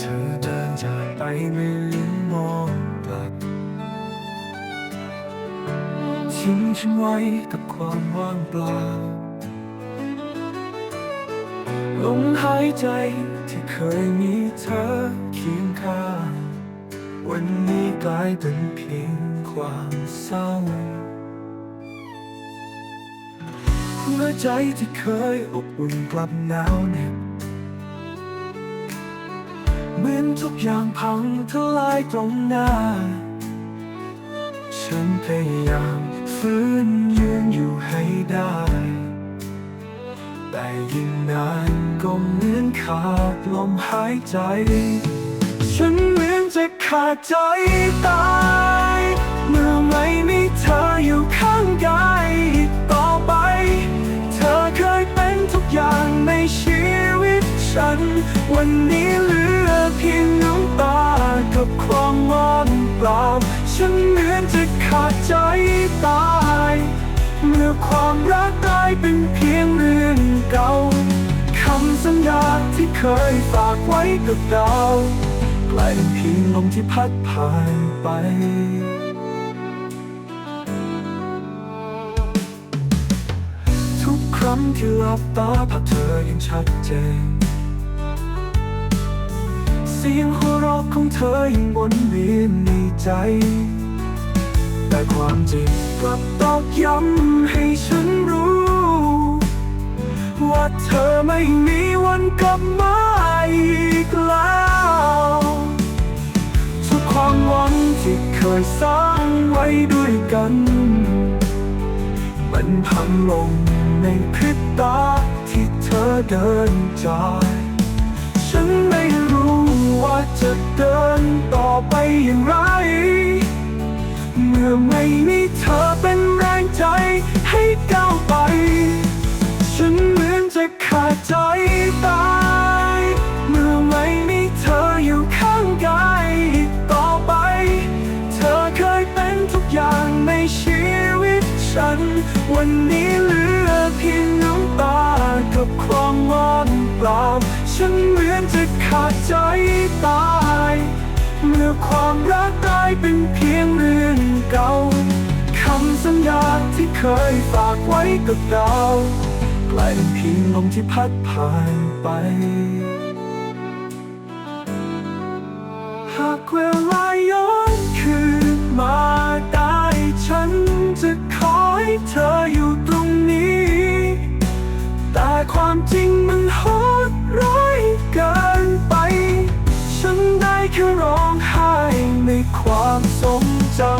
เธอเดินจากไปไม่ลืมมองกลับทิ้งฉันไว้กับความว่างเปล่าลมหายใจที่เคยมีเธอเคียงข้างวันนี้กลายเป็นเพียงความเศร้าหัวใจที่เคยอบอุ่นกลับหนาวเหน็บ มือนทุกอย่างพังทลายตรงหน้า ฉันพยายามฟื้นยืนอยู่ให้ได้ แต่ยิ่งนานก็เหมือนขาดลมหายใจ ฉันเหมือนจะขาดใจตาย เมื่อไม่มีเธออยู่ข้างกายอีกต่อไป เธอเคยเป็นทุกอย่างในชีวิตฉัน วันนี้างเปล่าฉันเหมือนจะขาดใจตาย เมื่อความรักกลายเป็นเพียงเรื่องเก่าคำสัญญาที่เคยฝากไว้กับดากลายเป็นเพียงลมที่พัดผ่านไปทุกครั้งที่หลับตาภาพเธอยังชัดเจน สียงหัวเราะของเธอยังวนเวียนในใจ แต่ความจริงกลับตอกย้ำให้ฉันรู้ ว่าเธอไม่มีวันกลับมาอีกแล้วทุกความหวังที่เคยสร้างไว้ด้วยกัน มันพังลงในพริบตาที่เธอเดินจากฉัน อย่างไร เมื่อไม่มีเธอเป็นแรงใจให้ก้าวไป ฉันเหมือนจะขาดใจตาย เมื่อไม่มีเธออยู่ข้างกายอีกต่อไป เธอเคยเป็นทุกอย่างในชีวิตฉัน วันนี้เหลือเพียงน้ำตากับความว่างเปล่า ฉันเหมือนจะขาดใจตาย อความรักกลายเป็นเพียงเรื่องเก่าคำสัญญาที่เคยฝากไว้กับดากลายเป็นเพียงลมที่พัดผ่านไป หากเวลาย้อนคืนมาได้ฉันจะขอให้เธออยู่ตรงนี้ แต่ความจริงมันห แค่ร้องไห้ในความทรงจำ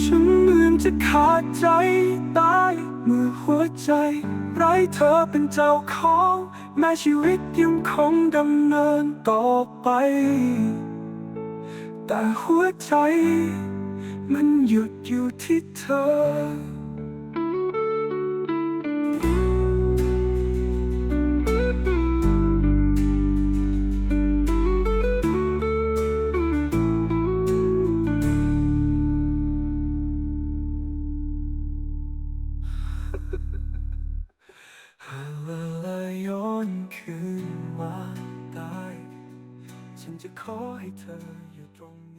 ฉันเหมือนจะขาดใจตายเมื่อหัวใจ ไร้เธอเป็นเจ้าของแม้ชีวิตยังคงดำเนินต่อไป แต่หัวใจ มันหยุดอยู่ที่เธอย้อนคืนมาตาย ฉันจะขอให้เธออยู่ตรง